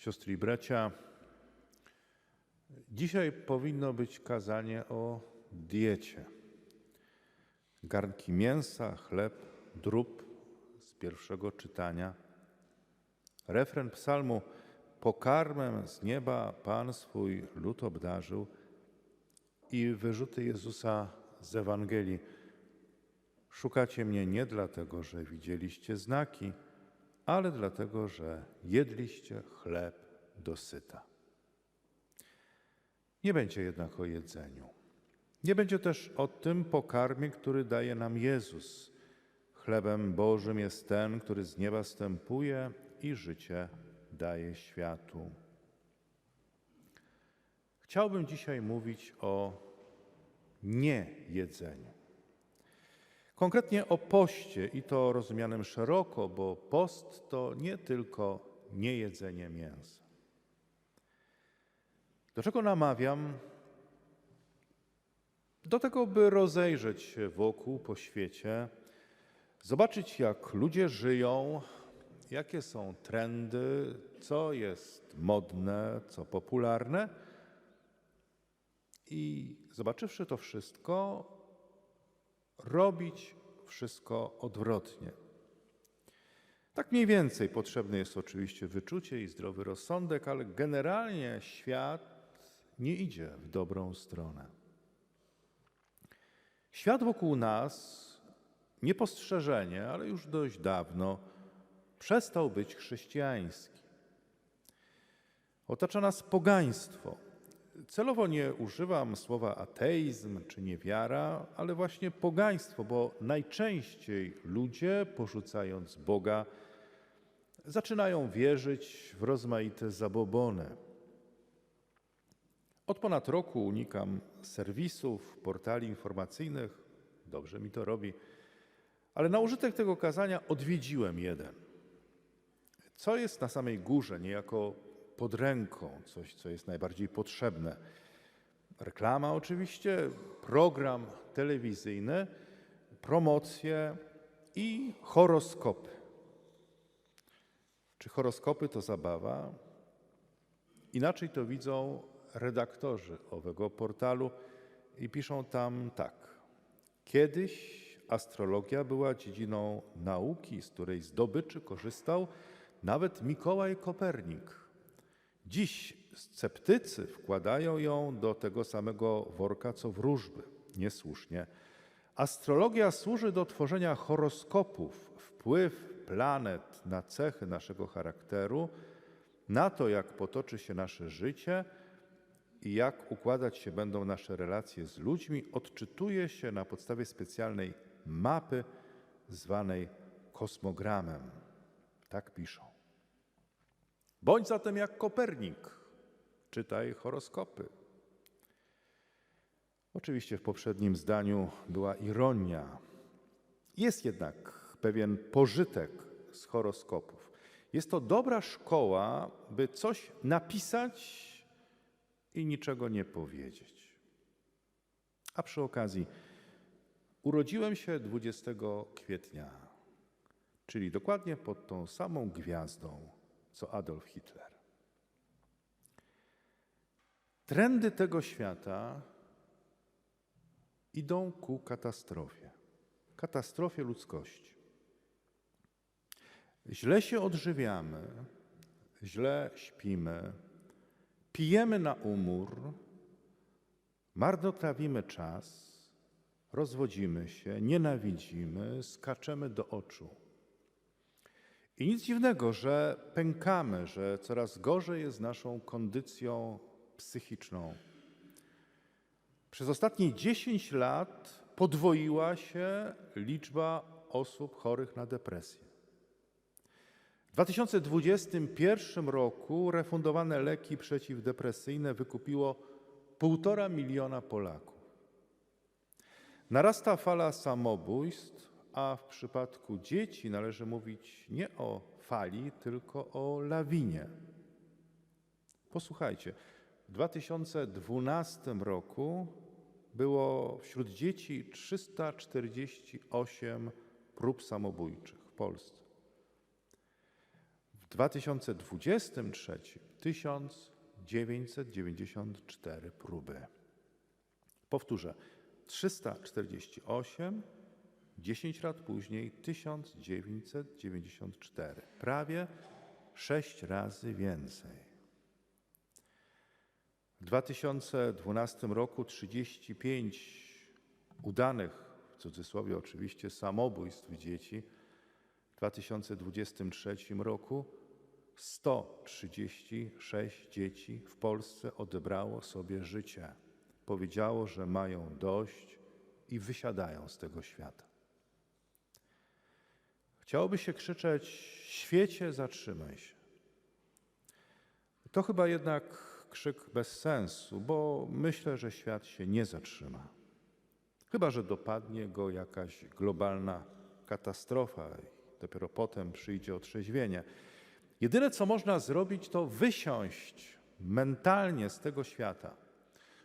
Siostry i bracia, dzisiaj powinno być kazanie o diecie. Garnki mięsa, chleb, drób z pierwszego czytania. Refren psalmu Pokarmem z nieba Pan swój lud obdarzył i wyrzuty Jezusa z Ewangelii. Szukacie mnie nie dlatego, że widzieliście znaki, ale dlatego, że jedliście chleb dosyta. Nie będzie jednak o jedzeniu. Nie będzie też o tym pokarmie, który daje nam Jezus. Chlebem Bożym jest ten, który z nieba stępuje i życie daje światu. Chciałbym dzisiaj mówić o niejedzeniu. Konkretnie o poście i to rozumianym szeroko, bo post to nie tylko niejedzenie mięsa. Do czego namawiam? Do tego, by rozejrzeć się wokół po świecie, zobaczyć, jak ludzie żyją, jakie są trendy, co jest modne, co popularne. I zobaczywszy to wszystko, robić wszystko odwrotnie. Tak mniej więcej potrzebne jest oczywiście wyczucie i zdrowy rozsądek, ale generalnie świat nie idzie w dobrą stronę. Świat wokół nas, niepostrzeżenie, ale już dość dawno, przestał być chrześcijański. Otacza nas pogaństwo. Celowo nie używam słowa ateizm czy niewiara, ale właśnie pogaństwo, bo najczęściej ludzie, porzucając Boga, zaczynają wierzyć w rozmaite zabobony. Od ponad roku unikam serwisów, portali informacyjnych, dobrze mi to robi, ale na użytek tego kazania odwiedziłem jeden. Co jest na samej górze, niejako pod ręką, coś, co jest najbardziej potrzebne. Reklama oczywiście, program telewizyjny, promocje i horoskopy. Czy horoskopy to zabawa? Inaczej to widzą redaktorzy owego portalu i piszą tam tak. Kiedyś astrologia była dziedziną nauki, z której zdobyczy korzystał nawet Mikołaj Kopernik. Dziś sceptycy wkładają ją do tego samego worka co wróżby. Niesłusznie. Astrologia służy do tworzenia horoskopów, wpływ planet na cechy naszego charakteru, na to, jak potoczy się nasze życie i jak układać się będą nasze relacje z ludźmi, odczytuje się na podstawie specjalnej mapy zwanej kosmogramem. Tak piszą. Bądź zatem jak Kopernik, czytaj horoskopy. Oczywiście w poprzednim zdaniu była ironia. Jest jednak pewien pożytek z horoskopów. Jest to dobra szkoła, by coś napisać i niczego nie powiedzieć. A przy okazji, urodziłem się 20 kwietnia, czyli dokładnie pod tą samą gwiazdą co Adolf Hitler. Trendy tego świata idą ku katastrofie, katastrofie ludzkości. Źle się odżywiamy, źle śpimy, pijemy na umór, marnotrawimy czas, rozwodzimy się, nienawidzimy, skaczemy do oczu. I nic dziwnego, że pękamy, że coraz gorzej jest naszą kondycją psychiczną. Przez ostatnie 10 lat podwoiła się liczba osób chorych na depresję. W 2021 roku refundowane leki przeciwdepresyjne wykupiło 1,5 miliona Polaków. Narasta fala samobójstw, a w przypadku dzieci należy mówić nie o fali, tylko o lawinie. Posłuchajcie, w 2012 roku było wśród dzieci 348 prób samobójczych w Polsce. W 2023 1994 próby. Powtórzę, 348, 10 lat później 1994. Prawie 6 razy więcej. W 2012 roku 35 udanych, w cudzysłowie oczywiście, samobójstw dzieci. W 2023 roku 136 dzieci w Polsce odebrało sobie życie. Powiedziało, że mają dość i wysiadają z tego świata. Chciałoby się krzyczeć: Świecie, zatrzymaj się. To chyba jednak krzyk bez sensu, bo myślę, że świat się nie zatrzyma. Chyba, że dopadnie go jakaś globalna katastrofa i dopiero potem przyjdzie otrzeźwienie. Jedyne, co można zrobić, to wysiąść mentalnie z tego świata.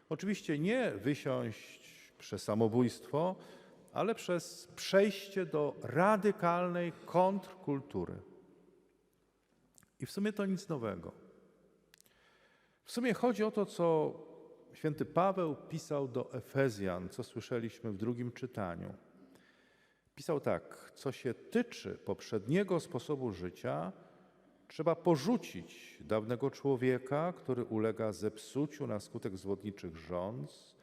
Oczywiście nie wysiąść przez samobójstwo, ale przez przejście do radykalnej kontrkultury. I w sumie to nic nowego. W sumie chodzi o to, co święty Paweł pisał do Efezjan, co słyszeliśmy w drugim czytaniu. Pisał tak: Co się tyczy poprzedniego sposobu życia, trzeba porzucić dawnego człowieka, który ulega zepsuciu na skutek zwodniczych rządz,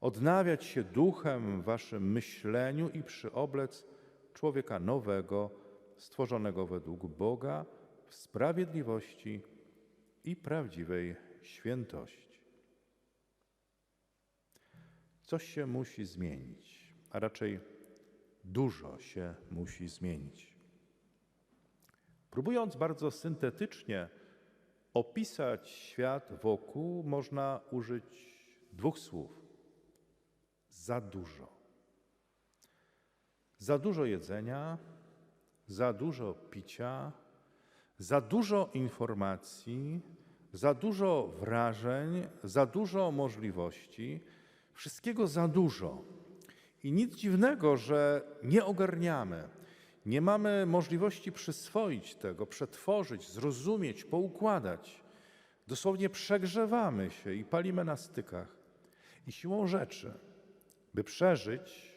odnawiać się duchem w waszym myśleniu i przyoblec człowieka nowego, stworzonego według Boga w sprawiedliwości i prawdziwej świętości. Coś się musi zmienić, a raczej dużo się musi zmienić. Próbując bardzo syntetycznie opisać świat wokół, można użyć dwóch słów: za dużo. Za dużo jedzenia, za dużo picia, za dużo informacji, za dużo wrażeń, za dużo możliwości, wszystkiego za dużo. I nic dziwnego, że nie ogarniamy, nie mamy możliwości przyswoić tego, przetworzyć, zrozumieć, poukładać. Dosłownie przegrzewamy się i palimy na stykach. I siłą rzeczy, by przeżyć,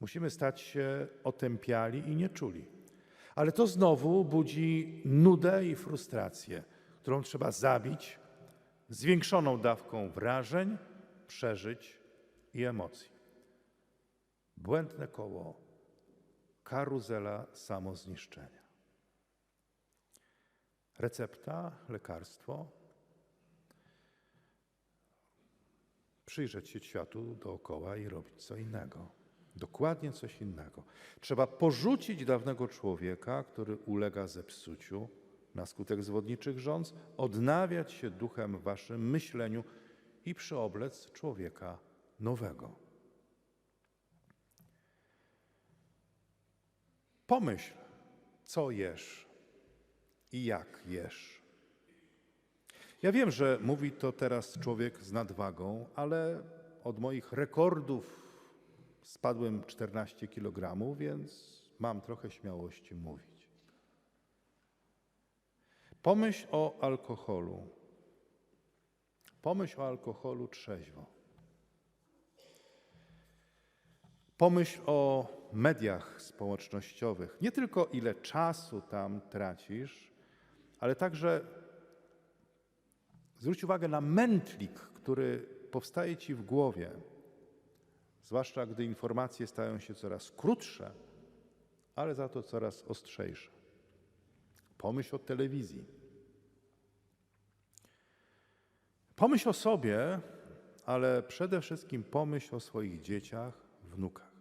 musimy stać się otępiali i nieczuli. Ale to znowu budzi nudę i frustrację, którą trzeba zabić zwiększoną dawką wrażeń, przeżyć i emocji. Błędne koło, karuzela samozniszczenia. Recepta, lekarstwo. Przyjrzeć się światu dookoła i robić co innego. Dokładnie coś innego. Trzeba porzucić dawnego człowieka, który ulega zepsuciu na skutek zwodniczych rządz, odnawiać się duchem waszym myśleniu i przyoblec człowieka nowego. Pomyśl, co jesz i jak jesz. Ja wiem, że mówi to teraz człowiek z nadwagą, ale od moich rekordów spadłem 14 kg, więc mam trochę śmiałości mówić. Pomyśl o alkoholu. Pomyśl o alkoholu trzeźwo. Pomyśl o mediach społecznościowych. Nie tylko ile czasu tam tracisz, ale także zwróć uwagę na mętlik, który powstaje ci w głowie, zwłaszcza gdy informacje stają się coraz krótsze, ale za to coraz ostrzejsze. Pomyśl o telewizji. Pomyśl o sobie, ale przede wszystkim pomyśl o swoich dzieciach, wnukach.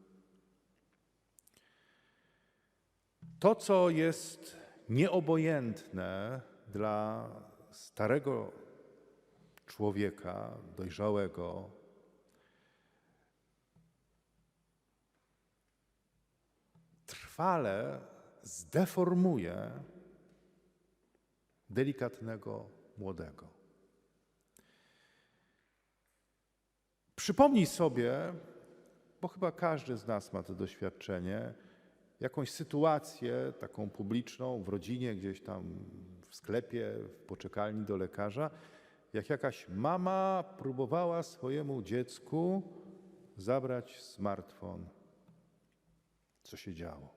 To, co jest nieobojętne dla starego człowieka, dojrzałego, trwale zdeformuje delikatnego młodego. Przypomnij sobie, bo chyba każdy z nas ma to doświadczenie, jakąś sytuację taką publiczną w rodzinie, gdzieś tam w sklepie, w poczekalni do lekarza, jak jakaś mama próbowała swojemu dziecku zabrać smartfon. Co się działo?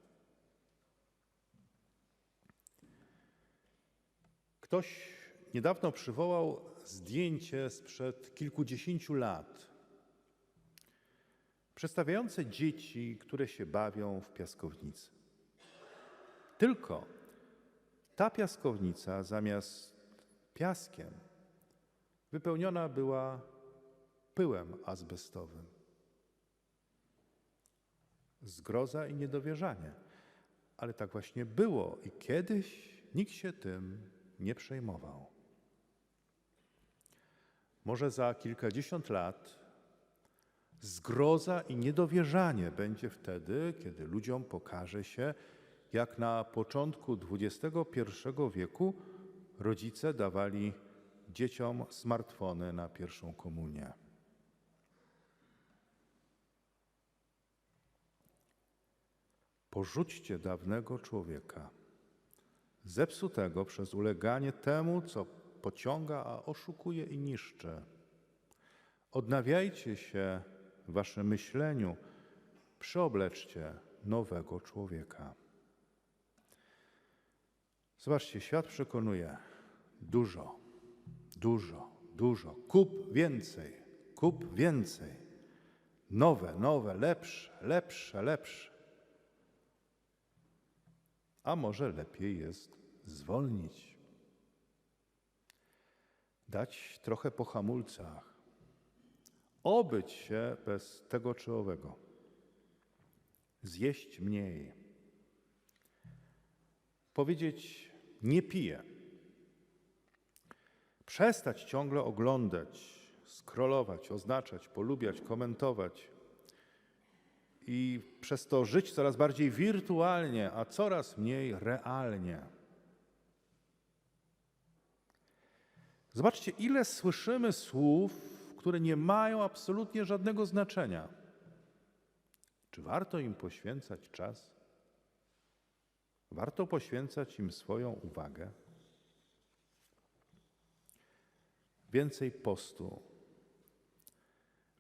Ktoś niedawno przywołał zdjęcie sprzed kilkudziesięciu lat, przedstawiające dzieci, które się bawią w piaskownicy. Tylko ta piaskownica zamiast piaskiem wypełniona była pyłem azbestowym. Zgroza i niedowierzanie. Ale tak właśnie było i kiedyś nikt się tym nie przejmował. Może za kilkadziesiąt lat zgroza i niedowierzanie będzie wtedy, kiedy ludziom pokaże się, jak na początku XXI wieku rodzice dawali dzieciom smartfony na pierwszą komunię. Porzućcie dawnego człowieka, zepsutego przez uleganie temu, co pociąga, a oszukuje i niszczy. Odnawiajcie się w waszym myśleniu, przyobleczcie nowego człowieka. Zobaczcie, świat przekonuje dużo, dużo, dużo. Kup więcej, kup więcej. Nowe, nowe, lepsze, lepsze, lepsze. A może lepiej jest zwolnić, dać trochę po hamulcach, obyć się bez tego czy owego, zjeść mniej, powiedzieć nie piję, przestać ciągle oglądać, skrolować, oznaczać, polubiać, komentować i przez to żyć coraz bardziej wirtualnie, a coraz mniej realnie. Zobaczcie, ile słyszymy słów, które nie mają absolutnie żadnego znaczenia. Czy warto im poświęcać czas? Warto poświęcać im swoją uwagę? Więcej postu,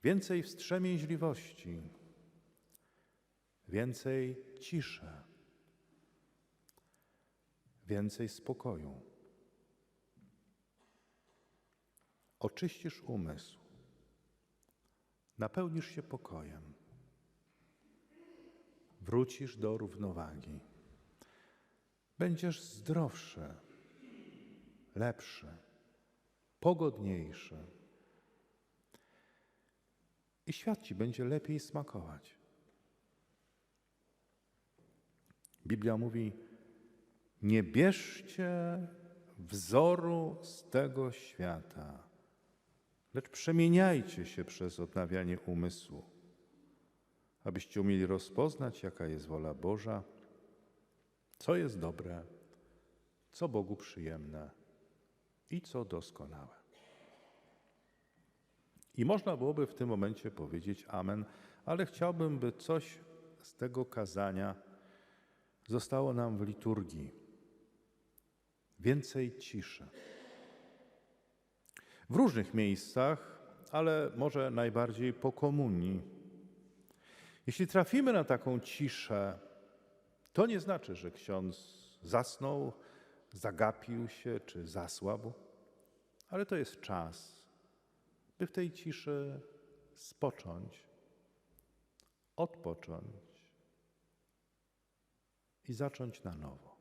więcej wstrzemięźliwości, więcej ciszy, więcej spokoju. Oczyścisz umysł, napełnisz się pokojem, wrócisz do równowagi. Będziesz zdrowszy, lepszy, pogodniejszy. I świat ci będzie lepiej smakować. Biblia mówi: Nie bierzcie wzoru z tego świata, lecz przemieniajcie się przez odnawianie umysłu, abyście umieli rozpoznać, jaka jest wola Boża, co jest dobre, co Bogu przyjemne i co doskonałe. I można byłoby w tym momencie powiedzieć Amen, ale chciałbym, by coś z tego kazania zostało nam w liturgii. Więcej ciszy. W różnych miejscach, ale może najbardziej po komunii. Jeśli trafimy na taką ciszę, to nie znaczy, że ksiądz zasnął, zagapił się czy zasłabł, ale to jest czas, by w tej ciszy spocząć, odpocząć i zacząć na nowo.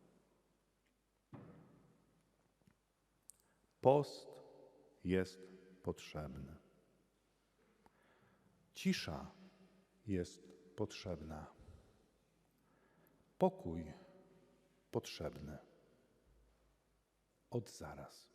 Post jest potrzebny. Cisza jest potrzebna. Pokój potrzebny. Od zaraz.